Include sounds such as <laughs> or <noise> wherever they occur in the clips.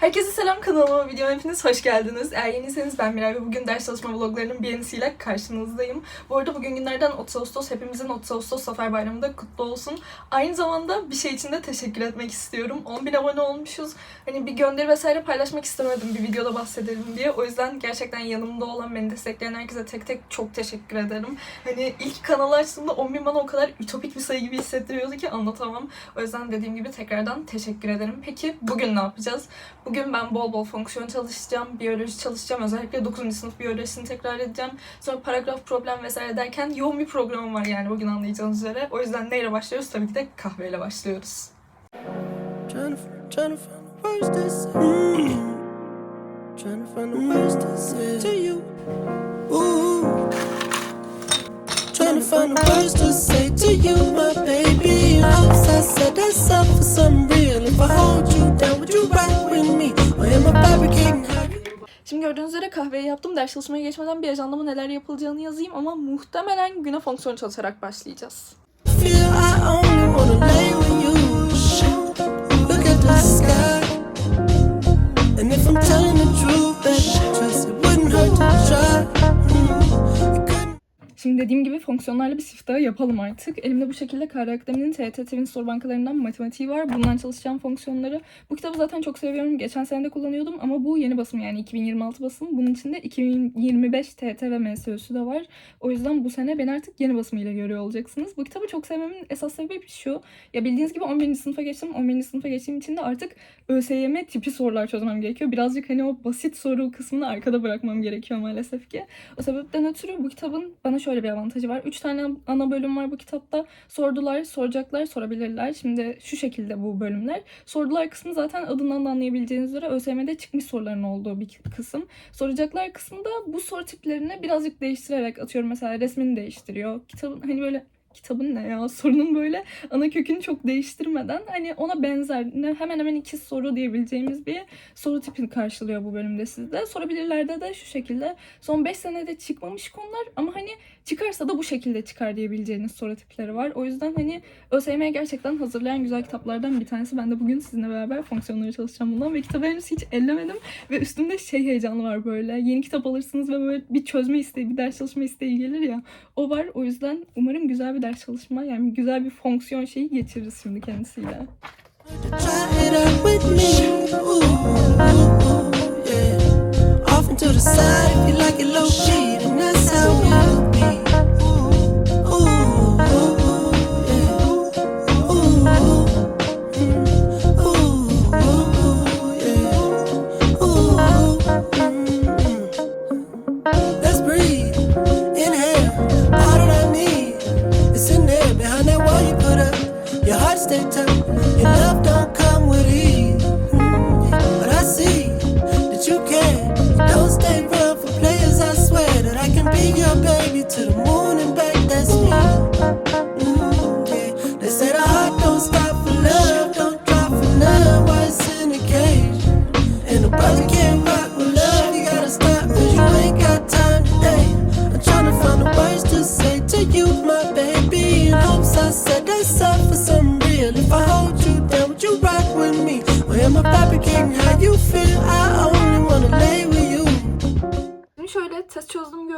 Herkese selam kanalıma, videoma hepiniz hoş geldiniz. Eğer yeniyseniz ben Miray ve bugün ders çalışma vloglarının bir yenisiyle karşınızdayım. Bu arada bugün günlerden 30 Ağustos, hepimizin 30 Ağustos Zafer Bayramı da kutlu olsun. Aynı zamanda bir şey için de teşekkür etmek istiyorum. 10.000 abone olmuşuz. Hani bir gönderi vesaire paylaşmak istemedim bir videoda bahsedelim diye. O yüzden gerçekten yanımda olan, beni destekleyen herkese tek tek çok teşekkür ederim. Hani ilk kanalı açtığımda 10.000 bana o kadar ütopik bir sayı gibi hissettiriyordu ki anlatamam. O yüzden dediğim gibi tekrardan teşekkür ederim. Peki bugün ne yapacağız? Bugün ben bol bol fonksiyon çalışacağım, biyoloji çalışacağım. Özellikle 9. sınıf biyolojisini tekrar edeceğim. Sonra paragraf problem vesaire derken yoğun bir programım var yani bugün anlayacağınız üzere. O yüzden neyle başlıyoruz? Tabii ki de kahveyle başlıyoruz. Trying to, find the words to say. To you. My baby. In hopes I said that's for some real. If I hold you down, would you ride Şimdi gördüğünüz üzere kahveyi yaptım. Ders çalışmaya geçmeden bir ajandama neler yapılacağını yazayım ama muhtemelen güne fonksiyon çalışarak başlayacağız. And if I'm telling the truth, then Şimdi dediğim gibi fonksiyonlarla bir siftahı yapalım artık. Elimde bu şekilde Kara Akademi'nin TET Twin soru bankalarından matematiği var. Bundan çalışacağım fonksiyonları. Bu kitabı zaten çok seviyorum. Geçen sene de kullanıyordum ama bu yeni basım yani 2026 basım. Bunun içinde 2025 TET ve MSÜ'sü de var. O yüzden bu sene beni artık yeni basımıyla görüyor olacaksınız. Bu kitabı çok sevmemin esas sebebi şu. Ya bildiğiniz gibi 11. sınıfa geçtim. 11. sınıfa geçtiğim için de artık ÖSYM tipi sorular çözmem gerekiyor. Birazcık hani o basit soru kısmını arkada bırakmam gerekiyor maalesef ki. O sebepten ötürü bu kitabın bana şöyle bir avantajı var. Üç tane ana bölüm var bu kitapta. Sordular, soracaklar, sorabilirler. Şimdi şu şekilde bu bölümler. Sordular kısmı zaten adından da anlayabileceğiniz üzere ÖSYM'de çıkmış soruların olduğu bir kısım. Soracaklar kısmında bu soru tiplerini birazcık değiştirerek atıyorum mesela resmini değiştiriyor. Kitabın hani böyle kitabın ne ya <laughs> sorunun böyle ana kökünü çok değiştirmeden hani ona benzer hemen hemen iki soru diyebileceğimiz bir soru tipini karşılıyor bu bölümde sizde. Sorabilirlerde de şu şekilde son 5 senede çıkmamış konular ama hani çıkarsa da bu şekilde çıkar diyebileceğiniz soru tipleri var. O yüzden hani ÖSYM'ye gerçekten hazırlayan güzel kitaplardan bir tanesi. Ben de bugün sizinle beraber fonksiyonları çalışacağım bundan ve kitabı henüz hiç ellemedim ve üstümde şey heyecanı var böyle. Yeni kitap alırsınız ve böyle bir çözme isteği, bir ders çalışma isteği gelir ya. O var. O yüzden umarım güzel bir ders çalışma yani güzel bir fonksiyon şeyi geçiririz şimdi kendisiyle. try it out with me. Ooh, ooh, yeah. stay together.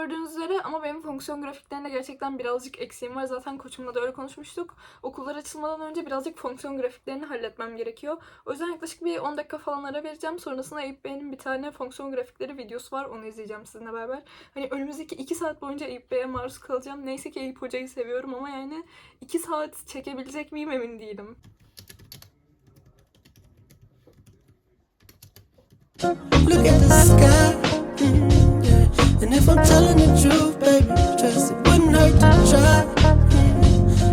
Gördüğünüz üzere ama benim fonksiyon grafiklerinde gerçekten birazcık eksiğim var. Zaten koçumla da öyle konuşmuştuk. Okullar açılmadan önce birazcık fonksiyon grafiklerini halletmem gerekiyor. O yüzden yaklaşık bir 10 dakika falan ara vereceğim. Sonrasında Eyüp Bey'in bir tane fonksiyon grafikleri videosu var. Onu izleyeceğim sizinle beraber. Hani önümüzdeki 2 saat boyunca Eyüp Bey'e maruz kalacağım. Neyse ki Eyüp Hoca'yı seviyorum ama yani 2 saat çekebilecek miyim emin değilim. Look at the sky. And if I'm telling the truth, baby, trust it wouldn't hurt to try.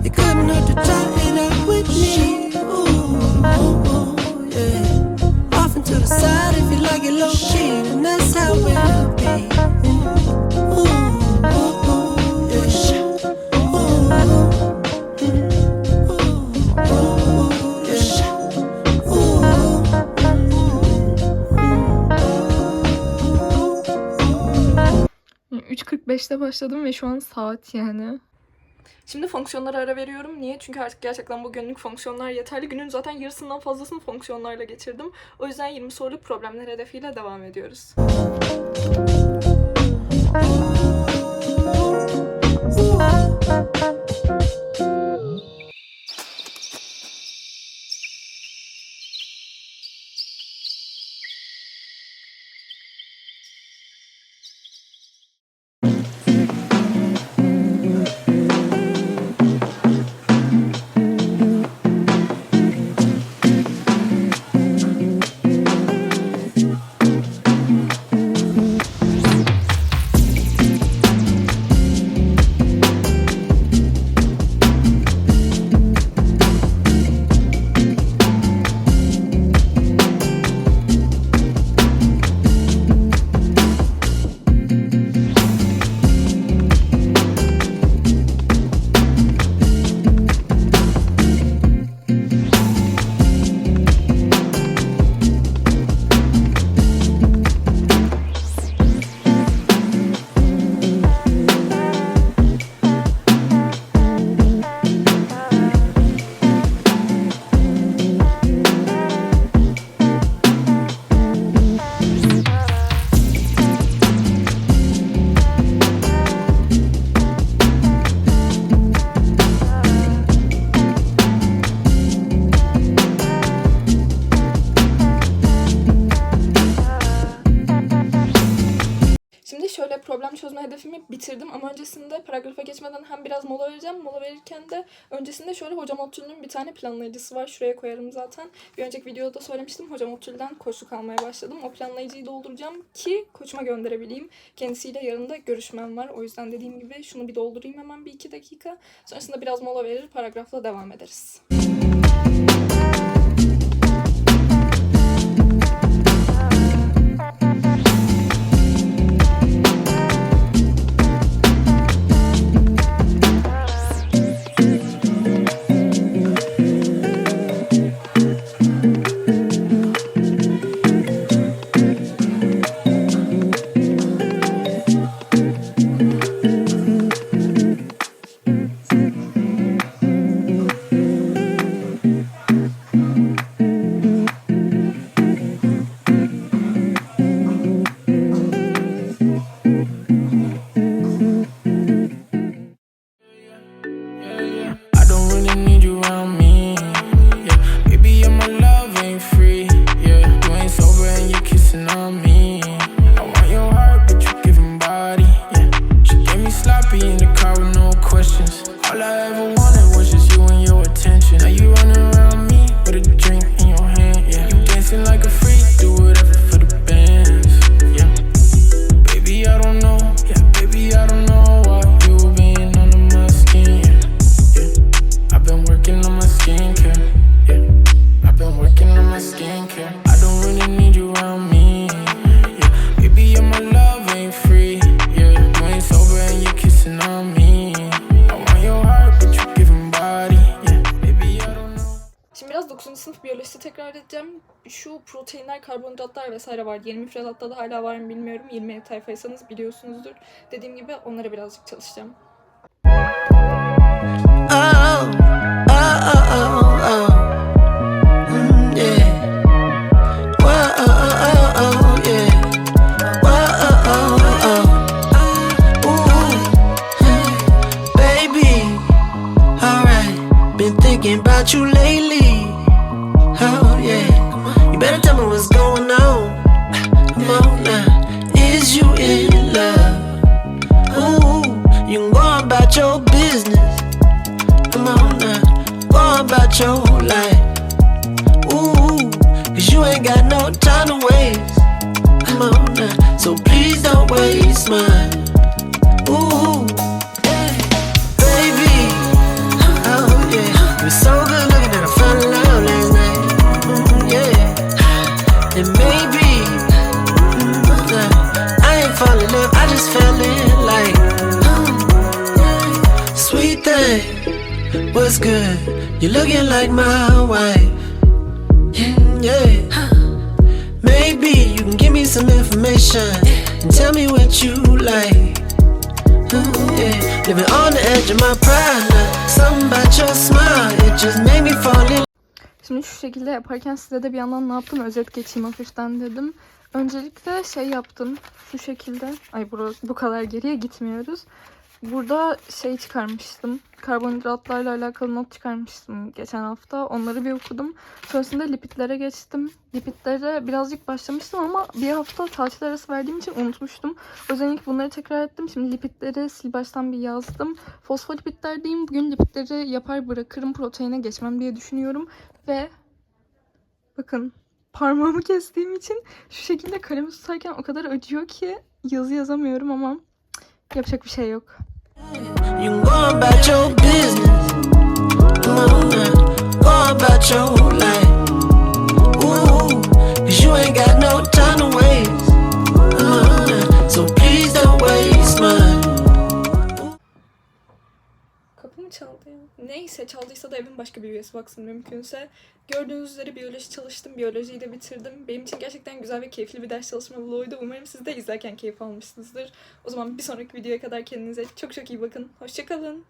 It couldn't hurt to try it out with me. Ooh, ooh, yeah. Off and to the side if you like it low key, and that's how it will be. 5'te başladım ve şu an saat yani. Şimdi fonksiyonlara ara veriyorum. Niye? Çünkü artık gerçekten bu günlük fonksiyonlar yeterli. Günün zaten yarısından fazlasını fonksiyonlarla geçirdim. O yüzden 20 soruluk problemler hedefiyle devam ediyoruz. Müzik <laughs> geçmeden hem biraz mola vereceğim. Mola verirken de öncesinde şöyle hocam Ottül'ün bir tane planlayıcısı var. Şuraya koyarım zaten. Bir önceki videoda söylemiştim. Hocam Ottül'den koçluk almaya başladım. O planlayıcıyı dolduracağım ki koçuma gönderebileyim. Kendisiyle yarın da görüşmem var. O yüzden dediğim gibi şunu bir doldurayım hemen bir iki dakika. Sonrasında biraz mola verir paragrafla devam ederiz. 9. sınıf biyolojisi tekrar edeceğim. Şu proteinler, karbonhidratlar vesaire var. Yeni müfredatta da hala var mı bilmiyorum. 20 tayfaysanız biliyorsunuzdur. Dediğim gibi onlara birazcık çalışacağım. Oh, oh, oh, oh, you in love? Ooh, you can go about your business. Come on now, go about your life. Ooh, cause you ain't got no time to waste. Come on now, so please don't waste mine. Good? You're looking like my wife. Mm, yeah. Maybe you can give me some information and tell me what you like. Mm, yeah. Living on the edge of my pride. Something about your smile, it just made me fall in Şimdi şu şekilde yaparken size de bir yandan ne yaptım özet geçeyim hafiften dedim. Öncelikle şey yaptım şu şekilde. Ay bu, bu kadar geriye gitmiyoruz. Burada şey çıkarmıştım. Karbonhidratlarla alakalı not çıkarmıştım geçen hafta. Onları bir okudum. Sonrasında lipidlere geçtim. Lipidlere birazcık başlamıştım ama bir hafta tatil arası verdiğim için unutmuştum. İlk bunları tekrar ettim. Şimdi lipidleri sil baştan bir yazdım. Fosfolipidlerdeyim. Bugün lipidleri yapar bırakırım. Proteine geçmem diye düşünüyorum. Ve bakın parmağımı kestiğim için şu şekilde kalemi tutarken o kadar acıyor ki yazı yazamıyorum ama yapacak bir şey yok. You go about your business. Go about your çaldı ya? Neyse çaldıysa da evin başka bir üyesi baksın mümkünse. Gördüğünüz üzere biyoloji çalıştım. Biyolojiyi de bitirdim. Benim için gerçekten güzel ve keyifli bir ders çalışma vloguydu. Umarım siz de izlerken keyif almışsınızdır. O zaman bir sonraki videoya kadar kendinize çok çok iyi bakın. Hoşçakalın.